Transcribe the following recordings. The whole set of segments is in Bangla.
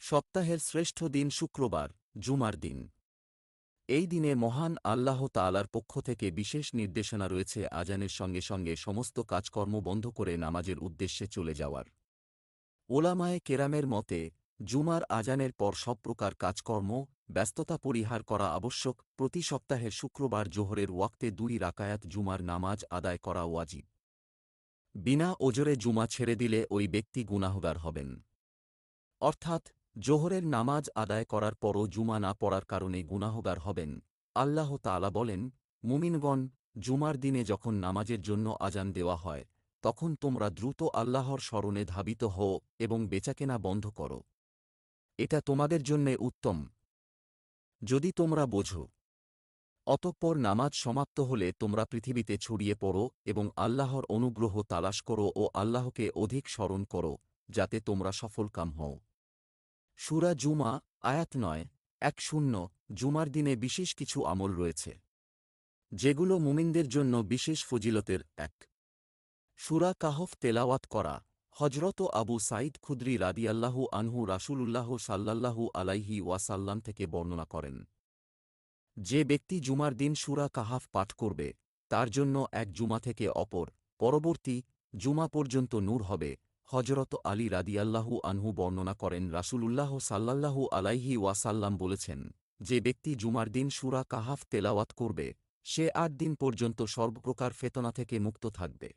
সপ্তাহের শ্রেষ্ঠ দিন শুক্রবার, জুমার দিন। এই দিনে মহান আল্লাহ তালার পক্ষ থেকে বিশেষ নির্দেশনা রয়েছে আজানের সঙ্গে সঙ্গে সমস্ত কাজকর্ম বন্ধ করে নামাজের উদ্দেশ্যে চলে যাওয়ার। ওলামায়ে কেরামের মতে, জুমার আজানের পর সব প্রকার কাজকর্ম, ব্যস্ততা পরিহার করা আবশ্যক, প্রতি সপ্তাহের শুক্রবার জোহরের ওয়াক্তে দুই রাকায়াত জুমার নামাজ আদায় করা ওয়াজিব। বিনা ওজরে জুমা ছেড়ে দিলে ওই ব্যক্তি গুনাহগার হবেন। অর্থাৎ জোহরের নামাজ আদায় করার পরও জুমা না পড়ার কারণে গুনাহগার হবেন। আল্লাহ তাআলা বলেন, মুমিনগণ, জুমার দিনে যখন নামাজের জন্য আজান দেওয়া হয়, তখন তোমরা দ্রুত আল্লাহর স্মরণে ধাবিত হও এবং বেচাকেনা বন্ধ করো। এটা তোমাদের জন্যে উত্তম। যদি তোমরা বোঝো, অতঃপর নামাজ সমাপ্ত হলে তোমরা পৃথিবীতে ছড়িয়ে পড়ো এবং আল্লাহর অনুগ্রহ তালাশ করো ও আল্লাহকে অধিক স্মরণ করো, যাতে তোমরা সফলকাম হও। সুরা জুমা, আয়াত নয়, এক শূন্য, জুমার দিনে বিশেষ কিছু আমল রয়েছে। যেগুলো মুমিনদের জন্য বিশেষ ফজিলতের এক। সুরা কাহফ তেলাওয়াত করা হজরত আবু সাইদ খুদ্রি রাদিয়াল্লাহু আনহু রাসূলুল্লাহ সাল্লাল্লাহু আলাইহি ওয়াসাল্লাম থেকে বর্ণনা করেন। যে ব্যক্তি জুমার দিন সুরা কাহাফ পাঠ করবে, তার জন্য এক জুমা থেকে অপর, পরবর্তী, জুমা পর্যন্ত নূর হবে। হজরত আলী রাদিয়াল্লাহু আনহু বর্ণনা করেন, রাসূলুল্লাহ সাল্লাল্লাহু আলাইহি ওয়াসাল্লাম বলেছেন, যে ব্যক্তি জুমার দিন সুরা কাহাফ তেলাওয়াত করবে, সে আট দিন পর্যন্ত সর্বপ্রকার ফেতনা থেকে মুক্ত থাকবে।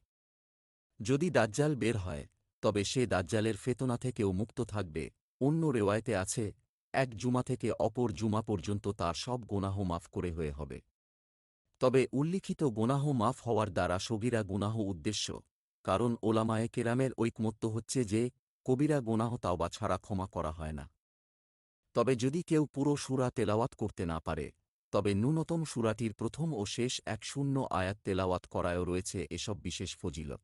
যদি দাজ্জাল বের হয়, তবে সে দাজ্জালের ফেতনা থেকেও মুক্ত থাকবে। অন্য রেওয়ায়তে আছে, এক জুমা থেকে অপর জুমা পর্যন্ত তার সব গোনাহ মাফ করে হয়ে হবে। তবে উল্লিখিত গোনাহ মাফ হওয়ার দ্বারা সগিরা গুনাহ উদ্দেশ্য কারণ ওলামায়ে কেরামের ঐকমত্য হচ্ছে যে, কবিরা গোনাহ তাওবা ছাড়া ক্ষমা করা হয় না। তবে যদি কেউ পুরো সুরা তেলাওয়াত করতে না পারে, তবে ন্যূনতম সুরাটির প্রথম ও শেষ এক শূন্য আয়াত তেলাওয়াত করায়ও রয়েছে এসব বিশেষ ফজিলত।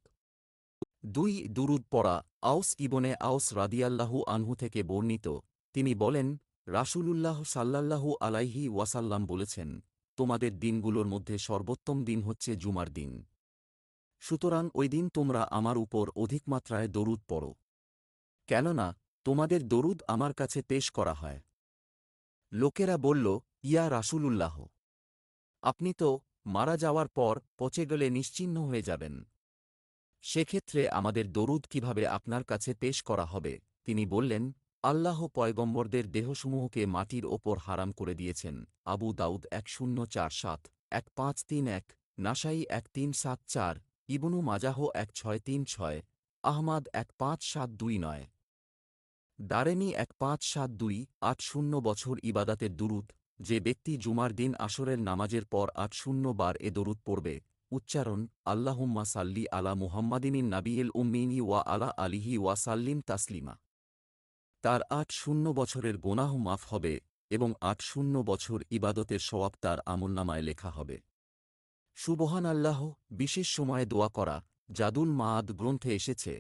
দুই দুরুদ পড়া আউস ইবনে আউস রাদিয়াল্লাহু আনহু থেকে বর্ণিত, তিনি বলেন, রাসূলুল্লাহ সাল্লাল্লাহু আলাইহি ওয়াসাল্লাম বলেছেন, তোমাদের দিনগুলোর মধ্যে সর্বোত্তম দিন হচ্ছে জুমার দিন। সুতরাং ওই দিন তোমরা আমার উপর অধিক মাত্রায় দরুদ পড়ো। কেননা, তোমাদের দরুদ আমার কাছে পেশ করা হয়। লোকেরা বলল, ইয়া রাসূলুল্লাহ, আপনি তো মারা যাওয়ার পর পচে গেলে নিশ্চিহ্ন হয়ে যাবেন। সেক্ষেত্রে আমাদের দরুদ কীভাবে আপনার কাছে পেশ করা হবে? তিনি বললেন, আল্লাহ পয়গম্বরদের দেহসমূহকে মাটির ওপর হারাম করে দিয়েছেন। আবু দাউদ এক শূন্য চার সাত, এক পাঁচ তিন এক, নাসাই এক তিন সাত চার ইবনু মাজাহ এক ছয় তিন ছয়, আহমাদ এক পাঁচ সাত দুই নয়। দারেমি এক পাঁচ সাত দুই, আট শূন্য বছর ইবাদাতের দুরুদ, যে ব্যক্তি জুমার দিন আসরের নামাজের পর আট শূন্য বার এ দরুদ পড়বে। উচ্চারণ, আল্লাহুম্মা সাল্লি আলা মুহাম্মাদিনিন নাবিয়েল উম্মিনী ওয়া আলা আলিহি ওয়া সাল্লিম তাসলিমা। তার আট শূন্য বছরের গোনাহ মাফ হবে এবং আট শূন্য বছর ইবাদতের সওয়াব তার আমলনামায় লেখা হবে। সুবহান আল্লাহ, বিশেষ সময়ে দোয়া করা, জাদুল মাদ গ্রন্থে এসেছে।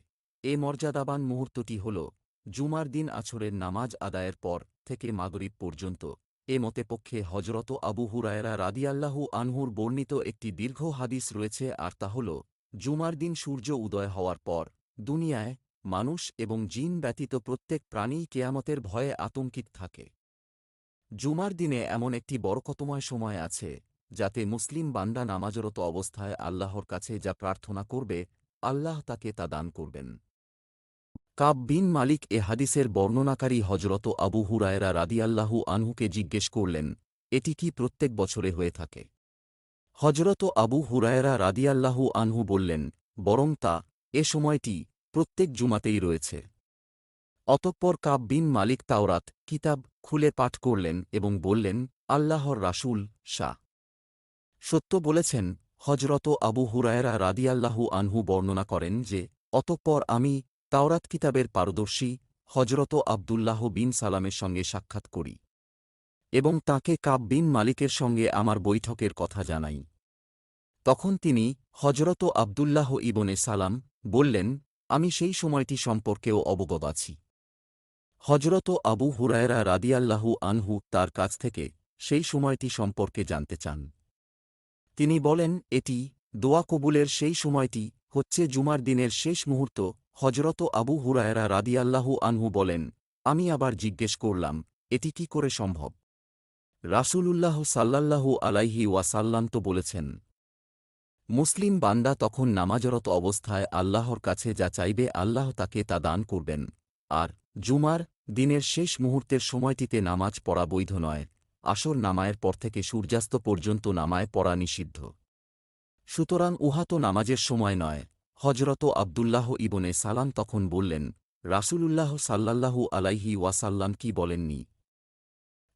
এ মর্যাদাবান মুহূর্তটি হল জুমার দিন আছরের নামাজ আদায়ের পর থেকে মাগরিব পর্যন্ত। এ মতে পক্ষে হজরত আবু হুরায়রা রাদিয়াল্লাহু আনহুর বর্ণিত একটি দীর্ঘ হাদিস রয়েছে আর তা হল, জুমার দিন সূর্য উদয় হওয়ার পর দুনিয়ায় মানুষ এবং জিন ব্যতীত প্রত্যেক প্রাণী কেয়ামতের ভয়ে আতঙ্কিত থাকে। জুমার দিনে এমন একটি বরকতময় সময় আছে যাতে মুসলিম বান্দা নামাজরত অবস্থায় আল্লাহর কাছে যা প্রার্থনা করবে, আল্লাহ তাকে তা দান করবেন। কাব বিন মালিক এ হাদিসের বর্ণনাকারী হজরত আবু হুরায়রা রাদিয়াল্লাহু আনহুকে জিজ্ঞেস করলেন, এটি কি প্রত্যেক বছরে হয়ে থাকে? হজরত আবু হুরায়রা রাদিয়াল্লাহু আনহু বললেন, বরং তা এ সময়টি প্রত্যেক জুমাতেই রয়েছে। অতঃপর কাব বিন মালিক তাওরাত কিতাব খুলে পাঠ করলেন এবং বললেন, আল্লাহর রাসূল শাহ। সত্য বলেছেন হজরত আবু হুরায়রা রাদিয়াল্লাহু আনহু বর্ণনা করেন যে, অতঃপর আমি তাওরাত কিতাবের পারদর্শী হজরত আবদুল্লাহ বিন সালামের সঙ্গে সাক্ষাৎ করি এবং তাকে কাব বিন মালিকের সঙ্গে আমার বৈঠকের কথা জানাই। তখন তিনি হজরত আবদুল্লাহ ইবনে সালাম বললেন, আমি সেই সময়টি সম্পর্কেও অবগত আছি। হজরত আবু হুরায়রা রাদিয়াল্লাহু আনহু তার কাছ থেকে সেই সময়টি সম্পর্কে জানতে চান। তিনি বলেন, এটি দোয়া কবুলের সেই সময়টি হচ্ছে জুমার দিনের শেষ মুহূর্ত। হজরত আবু হুরায়রা রাদিয়াল্লাহু আনহু বলেন, আমি আবার জিজ্ঞেস করলাম, এটি কি করে সম্ভব? রাসূলুল্লাহ সাল্লাল্লাহু আলাইহি ওয়াসাল্লাম তো বলেছেন, মুসলিম বান্দা তখন নামাজরত অবস্থায় আল্লাহর কাছে যা চাইবে আল্লাহ তাকে তা দান করবেন। আর জুমার দিনের শেষ মুহূর্তের সময়টিতে নামাজ পড়া বৈধ নয়। আসর নামায়ের পর থেকে সূর্যাস্ত পর্যন্ত নামায় পড়া নিষিদ্ধ। সুতরাং উহা তো নামাজের সময় নয়। হজরত আবদুল্লাহ ইবনে সালাম তখন বললেন, রাসূলুল্লাহ সাল্লাল্লাহু আলাইহি ওয়াসাল্লাম কি বলেননি?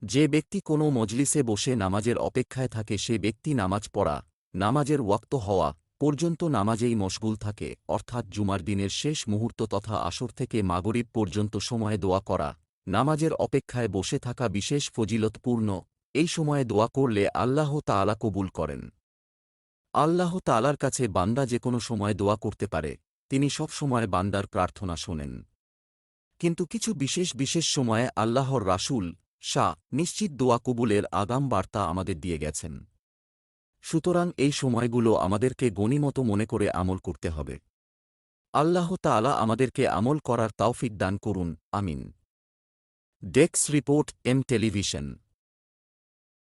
যে ব্যক্তি কোনো মজলিসে বসে নামাজের অপেক্ষায় থাকে, সে ব্যক্তি নামাজ পড়া, নামাজের ওয়াক্ত হওয়া পর্যন্ত নামাজেই মশগুল থাকে, অর্থাৎ জুমার দিনের শেষ মুহূর্ত তথা আসর থেকে মাগরিব পর্যন্ত সময়ে দোয়া করা নামাজের অপেক্ষায় বসে থাকা বিশেষ ফজিলতপূর্ণ, এই সময়ে দোয়া করলে আল্লাহ তাআলা কবুল করেন। আল্লাহ তালার কাছে বান্দা যে কোনো সময় দোয়া করতে পারে, তিনি সব সময় বান্দার প্রার্থনা শোনেন। কিন্তু কিছু বিশেষ বিশেষ সময়ে আল্লাহর রাসূল, শাহ, নিশ্চিত দোয়া কবুলের আগাম বার্তা আমাদের দিয়ে গেছেন। সুতরাং এই সময়গুলো আমাদেরকে গণিমত মনে করে আমল করতে হবে। আল্লাহ তাআলা আমাদেরকে আমল করার তাওফিক দান করুন, আমিন। ডেক্স রিপোর্ট এম টেলিভিশন